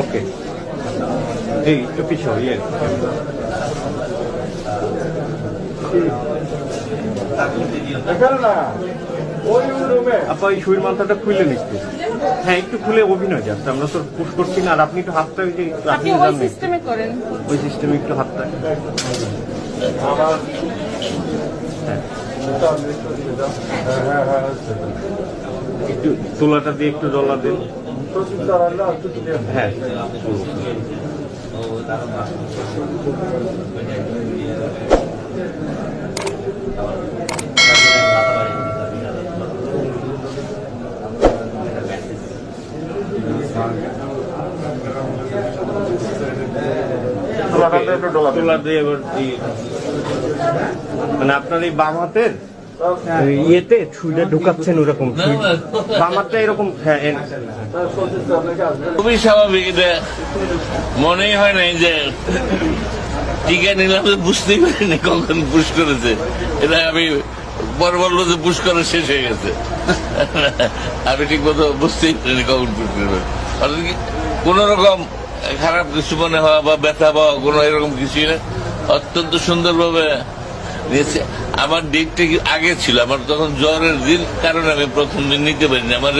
ওকে এই একটু পিছাও ইয়ে আপা এই শরীর মাথাটা খুলে নিচ্ছে। হ্যাঁ একটু খুলে অভিনয় যাচ্ছে। আমরা তো পুশ করছি না আর আপনি একটু হাতটা ওই যে আপনি ওই সিস্টেমে করেন। ওই সিস্টেমে একটু হাতটা। একটু তোলাটা দিয়ে একটু ডলা দিন। হ্যাঁ। দিয়ে এবার মানে আপনার এই বাম হাতের? ইয়েতে ঢুকাচ্ছেন ওরকম এরকম হ্যাঁ খুবই স্বাভাবিক এটা মনেই হয় নাই যে টিকা নিলাম বুঝতেই পারিনি কখন পুশ করেছে। এটা আমি পর বলল যে পুশ করা শেষ হয়ে গেছে। আমি ঠিক মতো বুঝতেই পারিনি কখন পুশ করবে। অর্থাৎ কোন রকম খারাপ কিছু মনে হওয়া বা ব্যথা পাওয়া কোনো এরকম কিছুই না। অত্যন্ত সুন্দরভাবে আমার ডেটটা আগে ছিল? আমার তখন জ্বরের দিন কারণে আমি প্রথম দিন নিতে পারিনি। আমার